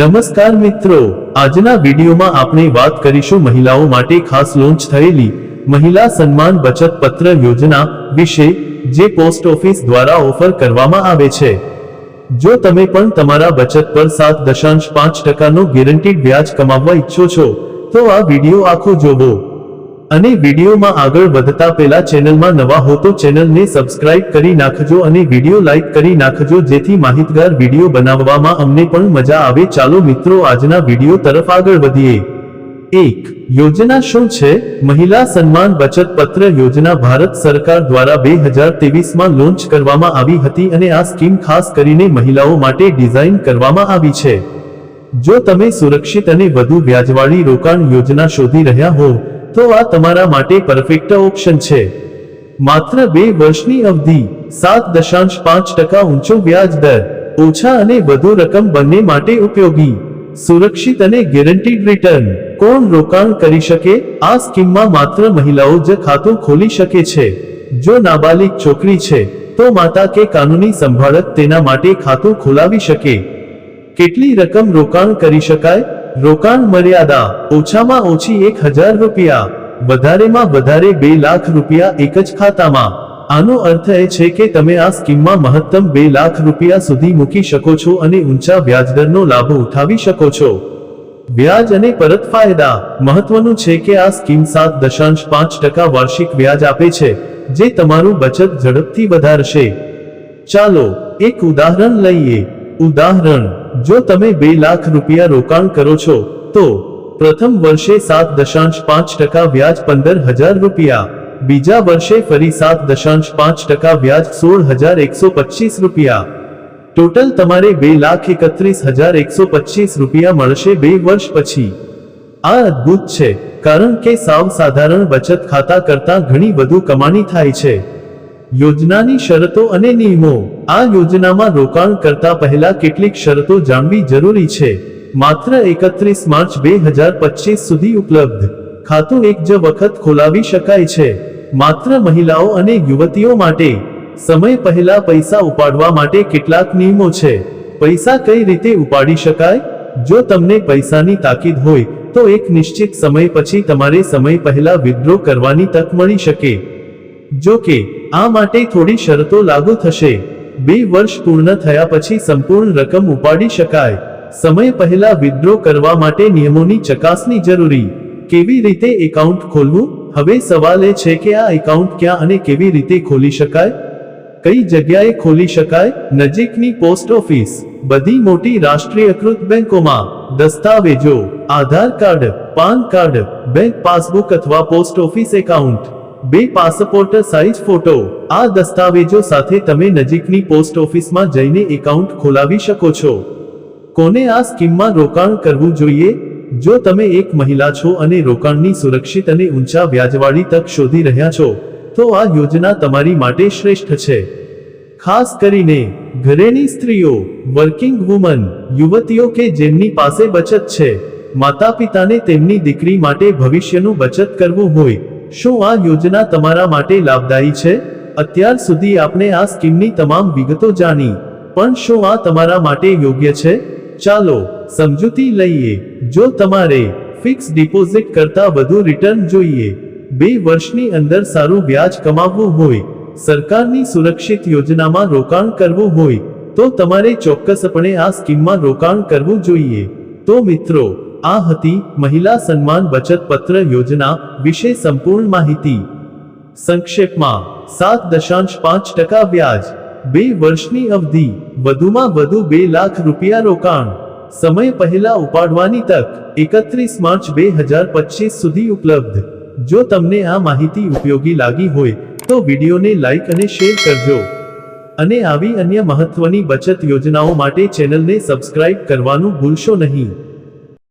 નમસ્કાર મિત્રો, આજના વિડીયોમાં આપણે વાત કરીશું મહિલાઓ માટે ખાસ લોન્ચ થયેલી મહિલા સન્માન બચત પત્ર યોજના વિશે, જે પોસ્ટ ઓફિસ દ્વારા ઓફર કરવામાં આવે છે. જો તમે પણ તમારા બચત પર સાત દશાંશ પાંચ ટકાનો ગેરંટીડ વ્યાજ કમાવવા ઈચ્છો છો, તો આ વીડિયો આખો જોવો. અને વિડીયોમાં આગળ વધતા પહેલા ચેનલમાં નવા હો તો ચેનલને સબસ્ક્રાઇબ કરી નાખજો અને વીડિયો લાઇક કરી નાખજો, જેથી માહિતગાર વીડિયો બનાવવામાં અમને પણ મજા આવે. ચાલો મિત્રો, આજના વીડિયો તરફ આગળ વધીએ. એક, યોજના શું છે? મહિલા સન્માન બચત પત્ર યોજના ભારત સરકાર દ્વારા બે હજાર તેવીસમાં લોન્ચ કરવામાં આવી હતી અને આ સ્કીમ ખાસ કરીને મહિલાઓ માટે ડિઝાઇન કરવામાં આવી છે. જો તમે સુરક્ષિત અને વધુ વ્યાજવાળી રોકાણ યોજના શોધી રહ્યા હો તો આ તમારા માટે પરફેક્ટ ઓપ્શન છે. માત્ર બે વર્ષની અવધિ, સાત દશાંશ પાંચ ટકા ઊંચો વ્યાજ દર, ઓછા અને વધુ રકમ બંને માટે ઉપયોગી. સુરક્ષિત અને ગેરંટીડ રિટર્ન કોણ રોકાણ કરી શકે? આ સ્કીમમાં માત્ર મહિલાઓ જ ખાતું ખોલી શકે છે. જો નાબાલિક છોકરી છે, તો માતા કે કાનૂની સંભાળક તેના માટે ખાતું ખોલાવી શકે. કેટલી રકમ રોકાણ કરી શકાય? રોકાણ મર્યાદા ઓછામાં ઓછી એક હજાર રૂપિયા. વધારેમાં વધારે બે લાખ રૂપિયા એક જ ખાતામાં. આનો અર્થ એ છે કે તમે આ સ્કીમમાં મહત્તમ બે લાખ રૂપિયા સુધી મૂકી શકો છો અને ઊંચા વ્યાજદરનો લાભ ઉઠાવી શકો છો. વ્યાજ અને પરત ફાયદા. મહત્વનું છે કે આ સ્કીમ સાત દશાંશ પાંચ ટકા વાર્ષિક વ્યાજ આપે છે, જે તમારું બચત ઝડપથી વધારશે. ચાલો એક ઉદાહરણ લઈએ. ઉદાહરણ જો તમે બે લાખ રૂપિયા રોકાણ કરો છો, તો પ્રથમ વર્ષે સાત દશાંશ પાંચ ટકા વ્યાજ પંદર હજાર રૂપિયા. બીજા વર્ષે ફરી સાત દશાંશ પાંચ ટકા વ્યાજ સોળ હજાર એકસો પચીસ રૂપિયા. ટોટલ તમારે બે લાખ એકત્રીસ હજાર એકસો પચીસ રૂપિયા મળશે બે વર્ષ પછી. આ અદ્ભુત છે, કારણ કે સાવ સાધારણ બચત ખાતા કરતાં ઘણી વધુ કમાણી થાય છે. યોજનાની શરતો અને નિયમો. આ યોજનામાં રોકાણ કરતા પહેલા કેટલીક શરતો જાણવી જરૂરી છે. માત્ર એકત્રીસ માર્ચ બે હજાર પચીસ સુધી ઉપલબ્ધ. ખાતું એક જ વખત ખોલાવી શકાય છે. માત્ર મહિલાઓ અને યુવતીઓ માટે. સમય પહેલા પૈસા ઉપાડવા માટે કેટલાક નિયમો છે. પૈસા કઈ રીતે ઉપાડી શકાય? જો તમને પૈસાની તાકીદ હોય, તો એક નિશ્ચિત સમય પછી તમારે સમય પહેલા વિથડ્રો કરવાની તક મળી શકે. જો કે આ માટે થોડી શરતો લાગુ થશે. બે વર્ષ પૂર્ણ થયા પછી સંપૂર્ણ રકમ ઉપાડી શકાય. સમય પહેલા વિથડ્રો કરવા માટે નિયમોની ચકાસણી જરૂરી. કેવી રીતે એકાઉન્ટ ખોલવું? હવે સવાલ એ છે કે આ એકાઉન્ટ ક્યાં અને કેવી રીતે ખોલી શકાય? કઈ જગ્યાએ ખોલી શકાય? નજીકની પોસ્ટ ઓફિસ બધી મોટી રાષ્ટ્રીયકૃત બેંકોમાં. દસ્તાવેજો, Aadhaar card, PAN card bank passbook અથવા પોસ્ટ ઓફિસ એકાઉન્ટ બે પાસપોર્ટ સાઇઝ ફોટો. આ દસ્તાવેજો સાથે તમે નજીકની પોસ્ટ ઓફિસમાં જઈને એકાઉન્ટ ખોલાવી શકો છો. કોને આ સ્કીમમાં રોકાણ કરવું જોઈએ? જો તમે એક મહિલા છો અને રોકાણની સુરક્ષિત અને ઊંચા વ્યાજવાળી તક શોધી રહ્યા છો, તો આ યોજના તમારી માટે શ્રેષ્ઠ છે. ખાસ કરીને ઘરેની સ્ત્રીઓ, વર્કિંગ વુમન, યુવતીઓ કે જેમની પાસે બચત છે માતા પિતાને તેમની દીકરી માટે ભવિષ્યનું બચત કરવું હોય શું આ યોજના તમારા માટે લાભદાયી છે? અત્યાર સુધી આપણે આ સ્કીમની તમામ વિગતો જાણી. પણ શું આ તમારા માટે યોગ્ય છે? ચાલો, સમજૂતી લઈએ. જો તમારે ફિક્સ ડિપોઝિટ કરતા વધુ રિટર્ન જોઈએ, બે વર્ષની અંદર સારું વ્યાજ કમાવવું હોય, સરકારની સુરક્ષિત યોજનામાં રોકાણ કરવું હોય, તો તમારે ચોક્કસપણે આ સ્કીમમાં રોકાણ કરવું જોઈએ. તો મિત્રો આ હતી મહિલા સન્માન બચત પત્ર યોજના વિશે સંપૂર્ણ માહિતી. સંક્ષેપમાં, સાત દશાંશ પાંચ ટકા વ્યાજ, બે વર્ષની અવધિ, વધુમાં વધુ બે લાખ રૂપિયા રોકાણ. સમય પહેલા ઉપાડવાની તક, એકત્રીસ માર્ચ બે હજાર પચીસ સુધી ઉપલબ્ધ. જો તમને આ માહિતી ઉપયોગી લાગી હોય, તો વિડીયોને લાઇક અને શેર કરજો. અને આવી અન્ય મહત્વની બચત યોજનાઓ માટે ચેનલને સબસ્ક્રાઇબ કરવાનું ભૂલશો નહીં.